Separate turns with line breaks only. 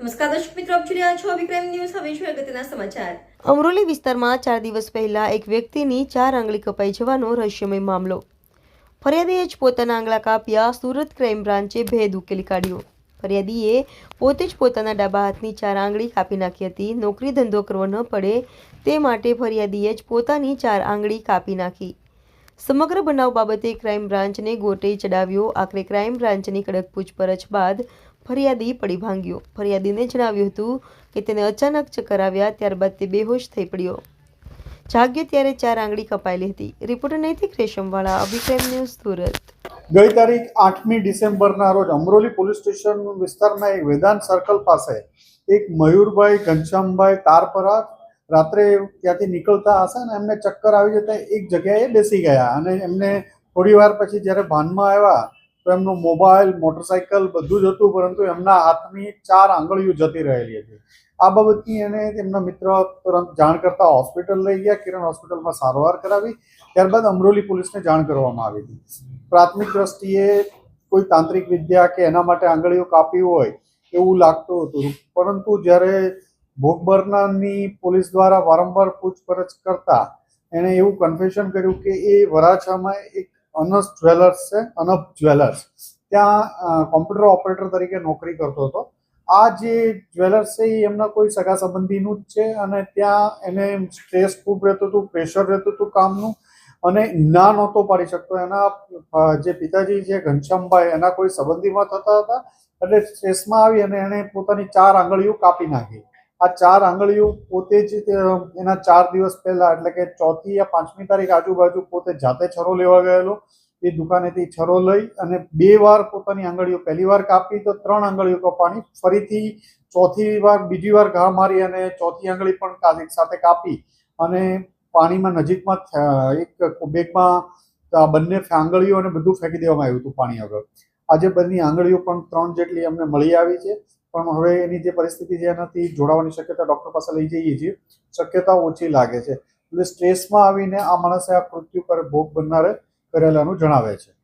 નમસ્કાર દર્શક મિત્રો, આપ જોઈ રહ્યા છો વિક્રમ ન્યૂઝ. હવે છે અગત્યના સમાચાર.
અમરોલી વિસ્તારમાં ચાર દિવસ પહેલા એક વ્યક્તિની ચાર આંગળી કપાઈ જવાનો રહસ્યમય મામલો. ફરિયાદીએ જ પોતાના આંગળા કાપ્યા સુરત ક્રાઇમ બ્રાન્ચે ભેદ ઉકેલી કાઢ્યો. ફરિયાદીએ પોતે જ પોતાના ડાબા હાથની ચાર આંગળી કાપી નાખી હતી. નોકરી ધંધો કરવો ન પડે તે માટે ફરિયાદીએ જ પોતાની ચાર આંગળી કાપી નાખી. સમગ્ર બનાવ બાબતે ક્રાઇમ બ્રાન્ચને ગોટે ચડાવ્યો. આખરે ક્રાઇમ બ્રાન્ચની કડક પૂછપરછ બાદ ફરિયાદી પડી ભાંગ્યો. ફરિયાદીને જણાવ્યું હતું કે તેને અચાનક ચક્કર આવ્યા ત્યારબાદ તે બેહોશ થઈ પડ્યો. જાગ્યો ત્યારે ચાર આંગળી કપાયેલી હતી. રિપોર્ટર નૈતિક રેશમવાળા અભિક્રમ ન્યૂઝ સુરત.
ગઈ તારીખ આઠમી ડિસેમ્બરના રોજ અમરોલી પોલીસ સ્ટેશન વિસ્તારમાં એક વેદાંત સર્કલ પાસે એક મયુરભાઈ, ઘનશ્યામભાઈ તારપરા રાત્રે ત્યાંથી નીકળતા હશે ને એમને ચક્કર આવી જતા એક જગ્યાએ બેસી ગયા અને એમને થોડી વાર પછી જ્યારે ભાનમાં આવ્યા, તો એમનું મોબાઈલ, મોટરસાયકલ બધું જ હતું, પરંતુ એમના હાથની ચાર આંગળીઓ જતી રહેલી હતી. આ બાબતની એને તેમના મિત્ર તુરંત જાણ કરતા હોસ્પિટલ લઈ ગયા. કિરણ હોસ્પિટલમાં સારવાર કરાવી. ત્યારબાદ અમરોલી પોલીસને જાણ કરવામાં આવી હતી. પ્રાથમિક દ્રષ્ટિએ કોઈ તાંત્રિક વિદ્યા કે એના માટે આંગળીઓ કાપી હોય એવું લાગતું હતું. પરંતુ જ્યારે ભોગ બનનારની પોલીસ દ્વારા વારંવાર પૂછપરછ કરતા એણે એવું કન્ફેશન કર્યું કે એ વરાછામાં એક અનસ જ્વેલર્સ છે અનપ જ્વેલર્સ. ત્યાં કોમ્પ્યુટર ઓપરેટર તરીકે નોકરી કરતો હતો. આ જે જ્વેલર્સ છે, એ એમના કોઈ સગા સંબંધીનું જ છે અને ત્યાં એને સ્ટ્રેસ ખૂબ રહેતું હતું, પ્રેશર રહેતું હતું કામનું અને ના નહોતો પાડી શકતો. એના જે પિતાજી છે, ઘનશ્યામભાઈ, એના કોઈ સંબંધીમાં થતા હતા. એટલે સ્ટ્રેસમાં આવી અને એણે પોતાની ચાર આંગળીઓ કાપી નાખી. આ ચાર આંગળીઓ પોતે જ એના ચાર દિવસ પહેલા, એટલે કે ચોથી યા પાંચમી તારીખ આજુબાજુ પોતે જાતે છરો લેવા ગયેલો. એ દુકાનેથી છરો લઈ અને બે વાર પોતાની આંગળીઓ પહેલી વાર કાપી તો ત્રણ આંગળીઓ કપાણી. ફરીથી ચોથી વાર, બીજી વાર ઘા મારી અને ચોથી આંગળી પણ કા- સાથે કાપી અને પાણીમાં નજીકમાં એક બેગમાં બંને આંગળીઓ અને બધું ફેંકી દેવામાં આવ્યું હતું પાણી આગળ. આજે બંને આંગળીઓ પણ ત્રણ જેટલી અમને મળી આવી છે. પણ હવે એની જે પરિસ્થિતિ છે એનાથી જોડાવાની શક્યતા ડૉક્ટર પાસે લઈ જઈએ છીએ. શક્યતા ઓછી લાગે છે. એટલે સ્ટ્રેસમાં આવીને આ માણસે આ મૃત્યુ પર ભોગ બનનારે કરેલાનું જણાવે છે.